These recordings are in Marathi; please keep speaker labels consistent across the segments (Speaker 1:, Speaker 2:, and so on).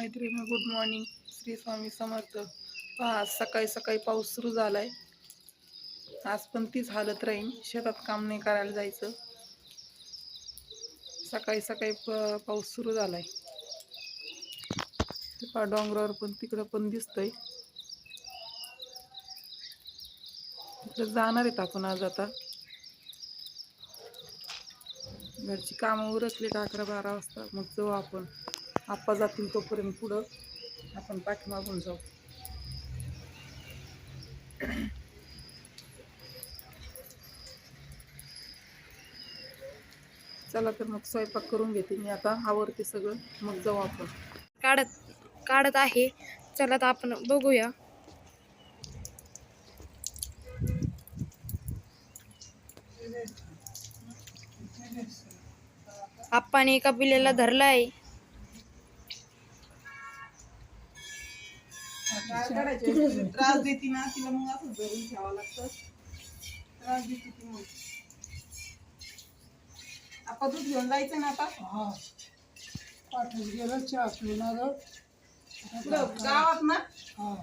Speaker 1: मैत्रिणी गुड मॉर्निंग श्री स्वामी समर्थ. पहा आज सकाळी सकाळी पाऊस सुरू झालाय. आज पण तीच हालत राहील शेतात काम नाही करायला जायचं. सकाळी सकाळी पाऊस सुरू झालाय. ते डोंगरावर पण तिकडं पण दिसतंय. तिकडं जाणार आहेत आपण आज आता. घरची कामं उरकली का अकरा बारा वाजता. मग जाऊ आपण. आप्पा जातील तोपर्यंत पुढं आपण पाठीमागून जाऊ. चला तर मग स्वयंपाक करून घेते मी आता. आवडते सगळं. मग जाऊ आपण.
Speaker 2: काढत काढत आहे. चला तर आपण बघूया. आप्पाने एका बिलेला धरला आहे
Speaker 1: त्रास देते ना तिला मग असं धरून ठेवावं लागतं. त्रास देते ती मग. आपण दूध घेऊन जायचं ना आता?
Speaker 3: हा. पाठच गेलं चहा पिऊन आलं.
Speaker 1: गावात ना?
Speaker 3: हा.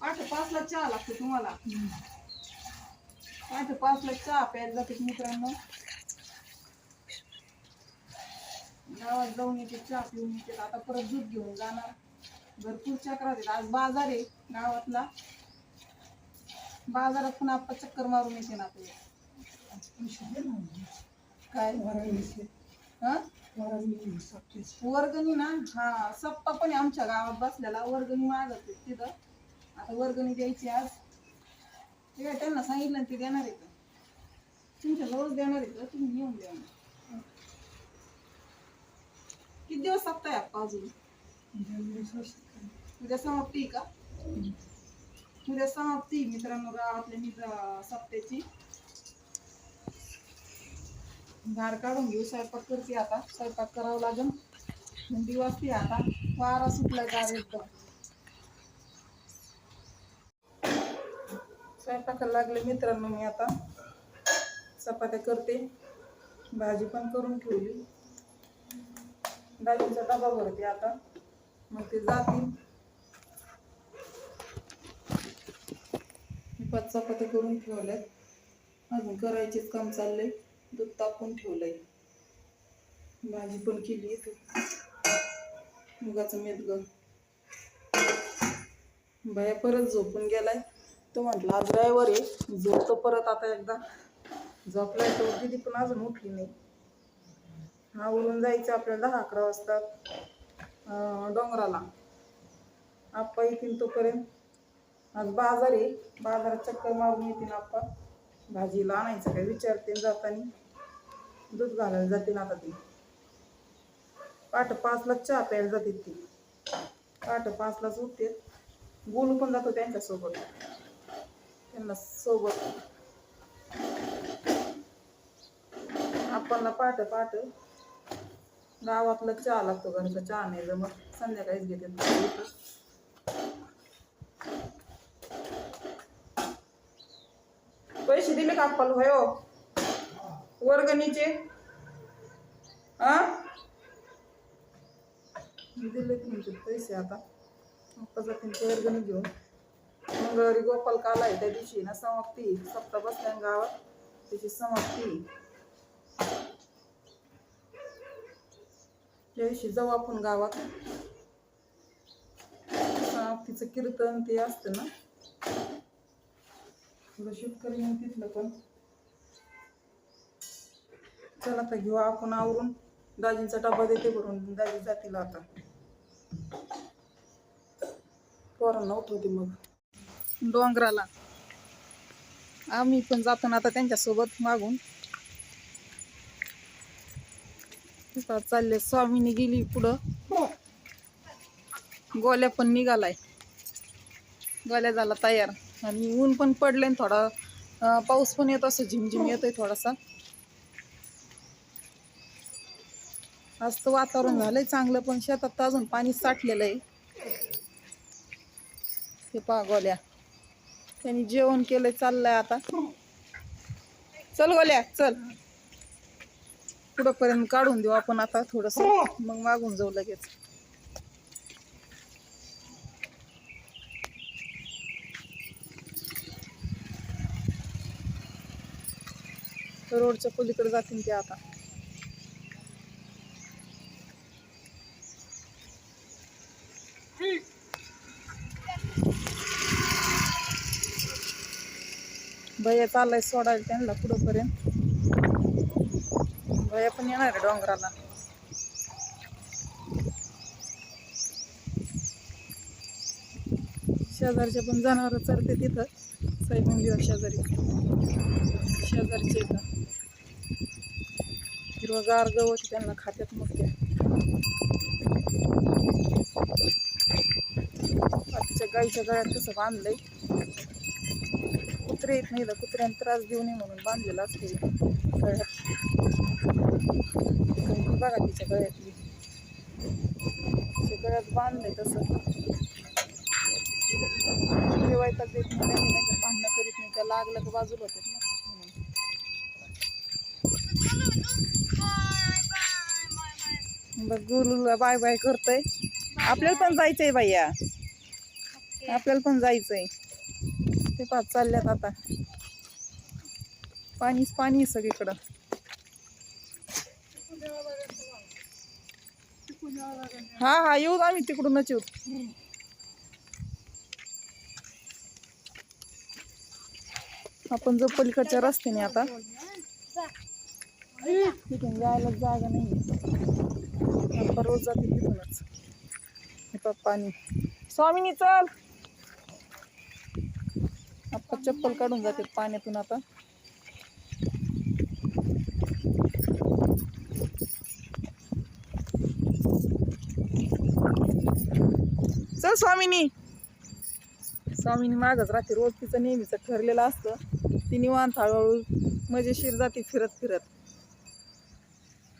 Speaker 1: आठ पाचला चहा लागतो तुम्हाला. आठ पाचला चहा प्यायला जाते मित्रांनो. गावात जाऊन येते चहा पिऊन येते. आता परत दूध घेऊन जाणार. भरपूर चक्रात आहेत. आज बाजार आहे गावातला. बाजारात पण आपण चक्कर मारून येते ना आपल्याला. काय? वर्गणी ना? हा सप्पा पण आहे आमच्या गावात बसलेला. वर्गणी मागत तिथं. आता वर्गणी द्यायची आज. ते काय त्यांना सांगितलं ते देणार आहे तर तुमच्या रोज देणार आहे का? तुम्ही येऊन द्या किती दिवस सप्ताह आहे अजून? उद्या समाप्ती का? उद्या समाप्ती मित्रांनो आपल्या मित्र सप्त्याची धार काढून घेऊ स्वयंपाक करते आता. स्वयंपाक करावं लागेल. थंडी वाजते आता. वारा सुटलाय गार एकदम. स्वयंपाकाला लागले मित्रांनो मी आता. चपात्या करते. भाजी पण करून ठेवली. डाळींचा डबा भरते आता. मग ते जातील. पाच चपात्या करून ठेवल्यात. अजून करायचेच काम चाललंय. दूध तापून ठेवलंय. भाजी पण केली मुगाचं मेदग बाया परत झोपून गेलाय. तो म्हटला आज ड्रायव्हर आहे. झोपतो परत आता एकदा. झोपलाय तो. दिदी पण अजून उठली नाही. हा उरून जायचं आपल्याला दहा अकरा वाजता. डोंगराला. आप्पा येतील तोपर्यंत. आज बाजार आहे. बाजारात चक्कर मारून येतील आप्पा भाजीला आणायचं काय विचारते जाताना. दूध घालायला जाते ना आता ती. पाठ पाचला चहा प्यायला जाते ती. पाठ पाचलाच उठते. बोलू पण जातो त्यांच्यासोबत. त्यांना सोबत. आपणला पाठ पाठ गावातला चहा लागतो घरचा चहा नाही जमत. संध्याकाळीच घेते. कापल होय हो? वर्गणीचे. आ? मी दिले तुमचे म्हणजे पैसे आता. वर्गणी घेऊन. मंगळवारी गोपाल काल आहे त्या दिवशी ना समाप्ती. सप्ताह बसल्या गावात. त्याची समाप्ती. त्या दिवशी जाऊ आपण गावात. समाप्तीचं कीर्तन ते असतं ना. थोडं शूट करीन तिथलं पण. चला आता घेऊ आपण आवरून. दाजींचा डबा देते भरून. दाजी जातील आता. पोरांना उठवते मग. डोंगराला. आम्ही पण जातो ना आता त्यांच्यासोबत मागून. आता चालले. स्वामीने गेली पुढं. गोल्या पण निघालाय. गोल्या झाला तयार. आणि ऊन पण पडलंय थोडा पाऊस पण येत असं झिमझिम येतोय थोडासा. आज तर वातावरण झालंय चांगलं पण शेतात अजून पाणी साठलेलं आहे. हे पा गोल्या. त्यांनी जेवण केलंय चाललंय आता. चल गोल्या चल. पुढंपर्यंत काढून देऊ आपण आता थोडंसं? मग मागून जाऊ लगेच. रोडच्या पलीकडे जातील ते आता. भैया चाललाय सोडायला त्यांना पुढंपर्यंत. भैया पण येणार आहे डोंगराला. शेजारच्या पण जनावर चरते तिथं. साई मंदिरा शेजारी. शेजारीचे इथं. हिरवगार गवत त्यांना खात्यात मोठ्या त्या बाकीच्या गाईच्या गळ्यात कसं बांधलंय? कुत्रे येत नाही तर त्रास देऊ नये म्हणून बांधलेला असते गळ्यात काही बघा तिच्या गळ्यातली. तिच्या गळ्यात बांधलंय तसं. जेवायचा देत नाही नाही का भांडणं करीत नाही. का लागलं का बाजूला होतात ना. बघ गुरुला बाय बाय करतोय. आपल्याला पण जायचंय भैया. आपल्याला पण जायचंय. ते पाच चालल्यात आता. पाणीच पाणी आहे सगळीकडं. हा हा येऊ आम्ही तिकडूनच येऊ. आपण जो पलीकडच्या रस्त्याने आता तिथून जायला जागा नाही आपण रोज जाते तिथूनच. हे पाणी. स्वामिनी चल. आपण चप्पल काढून जाते पाण्यातून आता. चल स्वामिनी. स्वामिनी मागच राहते. रोज तिचं नेहमीचं ठरलेलं असतं. ती निवांत हळूहळू मजेशीर जाते फिरत फिरत.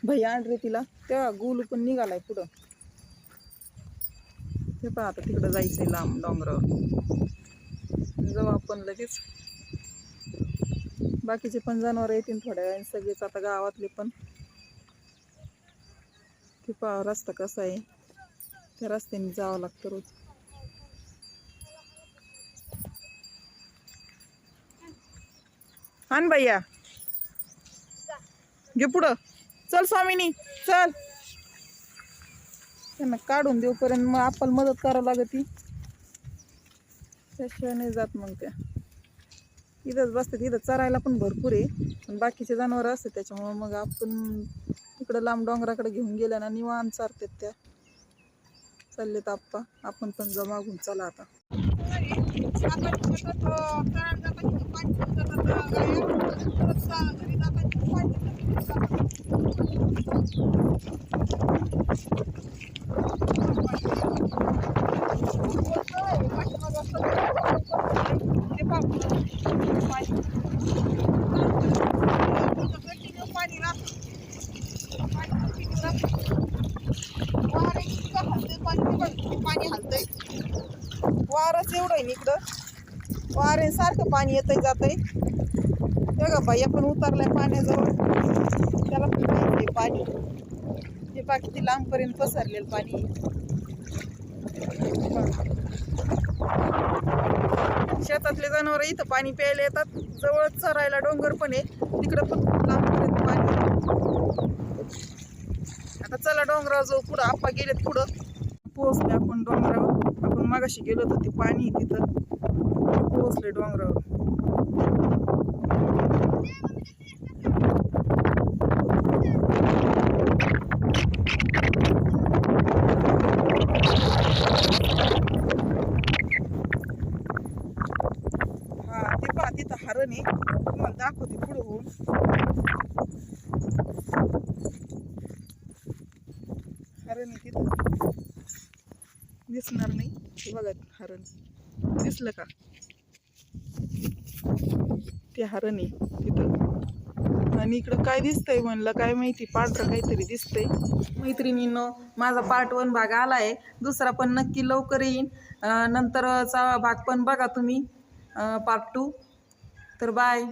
Speaker 1: भैया आणले तिला. तेव्हा गुलू पण निघालाय पुढं. ते पहा आता तिकडं जायचंय लांब डोंगरावर जाऊ आपण लगेच. बाकीचे पण जनावर येतील थोड्या वेळ सगळेच आता गावातले पण. ते पहा रस्ता कसा आहे. त्या रस्त्याने जावं लागतं रोज. आण भैया. घे पुढं. चल स्वामिनी चल. त्यांना काढून देऊपर्यंत मग आपण मदत करावं लागती. त्याशिवाय नाही जात मग त्या. इथंच बसतात इथं चरायला पण भरपूर आहे. पण बाकीचे जनावर असतात त्याच्यामुळं मग आपण इकडं लांब डोंगराकडे घेऊन गेल्या ना निवांत चारतात त्या. चाललेत आप्पा आपण पण जमा घेऊन चला आता. वारच एवढं आहे ना इकडं वारे सारखं पाणी येतंय जातंय. बघा का बाई आपण उतरलाय पाण्याजवळ. त्याला पण माहिती आहे पाणी. हे बाकी किती लांबपर्यंत पसरलेलं पाणी. शेतातले जनावर इथं पाणी प्यायला येतात. जवळच चरायला डोंगर पण आहे. तिकडं पण लांब लांबपर्यंत पाणी आता चला डोंगरावर जाऊ. पुढं आप्पा गेलेत पुढं. पोहोचले आपण डोंगरावर. आपण मागाशी गेलो होतो ते पाणी आहे तिथं. पोहोचले डोंगरावर. हा ते पहा तिथं हरण आहे. तुम्हाला दाखवते पुढं होऊन. हरण आहे तिथं. दिसणार नाही. हे बघा हरण. दिसलं का? ते हरण आहे तिथं. आणि इकडं काय दिसतंय म्हणलं काय माहिती पांढरं काहीतरी दिसतंय. मैत्रिणीनं माझा पार्ट वन भाग आला आहे दुसरा पण नक्की लवकर येईन. नंतरचा भाग पण बघा तुम्ही. पार्ट टू तर बाय